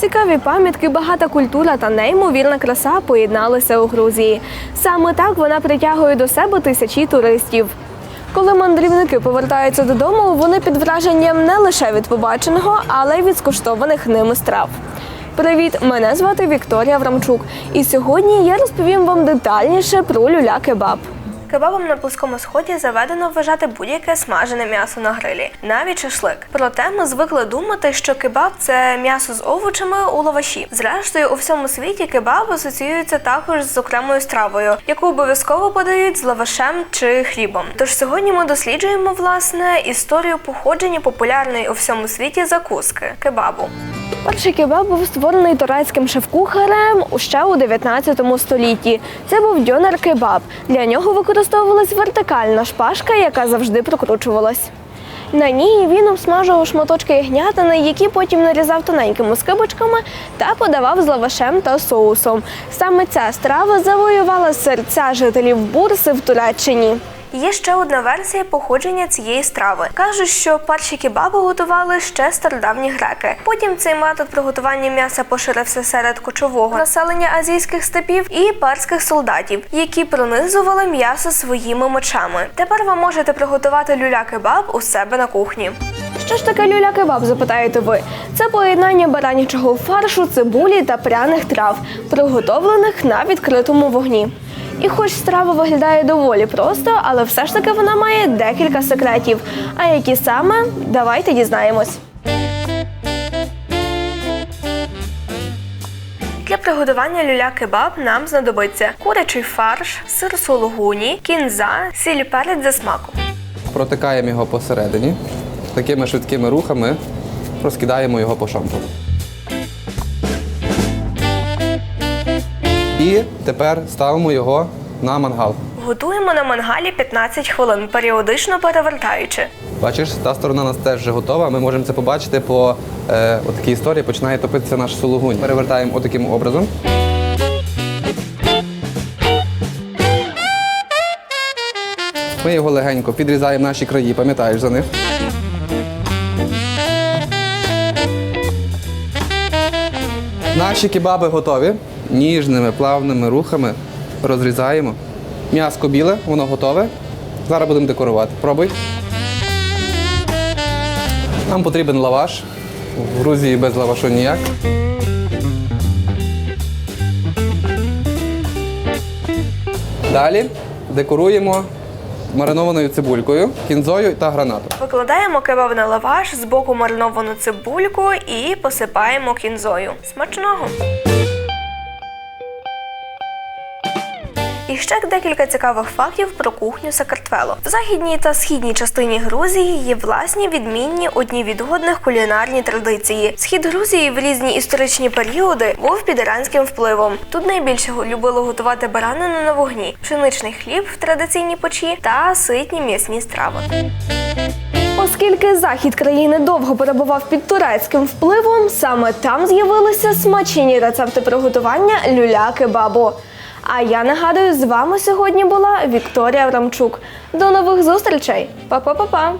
Цікаві пам'ятки, багата культура та неймовірна краса поєдналися у Грузії. Саме так вона притягує до себе тисячі туристів. Коли мандрівники повертаються додому, вони під враженням не лише від побаченого, але й від скуштованих ними страв. Привіт! Мене звати Вікторія Врамчук, і сьогодні я розповім вам детальніше про люля-кебаб. Кебабом на Близькому Сході заведено вважати будь-яке смажене м'ясо на грилі, навіть шашлик. Проте ми звикли думати, що кебаб це м'ясо з овочами у лаваші. Зрештою, у всьому світі кебаб асоціюється також з окремою стравою, яку обов'язково подають з лавашем чи хлібом. Тож сьогодні ми досліджуємо власне історію походження популярної у всьому світі закуски кебабу. Перший кебаб був створений турецьким шеф-кухарем ще у 19 столітті. Це був дьонер кебаб. Для нього використовувалась вертикальна шпажка, яка завжди прокручувалась. На ній він обсмажував шматочки ягнятини, які потім нарізав тоненькими скибочками та подавав з лавашем та соусом. Саме ця страва завоювала серця жителів Бурси в Туреччині. Є ще одна версія походження цієї страви. Кажуть, що перші кебаби готували ще стародавні греки. Потім цей метод приготування м'яса поширився серед кочового населення азійських степів і перських солдатів, які пронизували м'ясо своїми мечами. Тепер ви можете приготувати люля-кебаб у себе на кухні. Що ж таке люля-кебаб, запитаєте ви? Це поєднання баранячого фаршу, цибулі та пряних трав, приготовлених на відкритому вогні. І хоч страва виглядає доволі просто, але все ж таки вона має декілька секретів. А які саме, давайте дізнаємось. Для приготування люля-кебаб нам знадобиться курячий фарш, сир сулугуні, кінза, сіль перець за смаком. Протикаємо його посередині. Такими швидкими рухами розкидаємо його по шампу. І тепер ставимо його на мангал. Готуємо на мангалі 15 хвилин, періодично перевертаючи. Бачиш, та сторона у нас теж вже готова. Ми можемо це побачити по е, отакій історії. Починає топитися наш сулугунь. Перевертаємо отаким образом. Ми його легенько підрізаємо наші краї, пам'ятаєш за них. Наші кебаби готові. Ніжними плавними рухами розрізаємо. М'яско біле, воно готове. Зараз будемо декорувати. Пробуй. Нам потрібен лаваш. В Грузії без лавашу ніяк. Далі декоруємо маринованою цибулькою, кінзою та гранатом. Викладаємо кебаб на лаваш, з боку мариновану цибульку і посипаємо кінзою. Смачного! І ще декілька цікавих фактів про кухню Сакартвело. В західній та східній частині Грузії є власні відмінні одні від одних кулінарні традиції. Схід Грузії в різні історичні періоди був під іранським впливом. Тут найбільше любили готувати баранину на вогні, пшеничний хліб в традиційній печі та ситні м'ясні страви. Оскільки захід країни довго перебував під турецьким впливом, саме там з'явилися смачні рецепти приготування люля-кебабу. А я нагадую, з вами сьогодні була Вікторія Рамчук. До нових зустрічей! Па-па-па-па!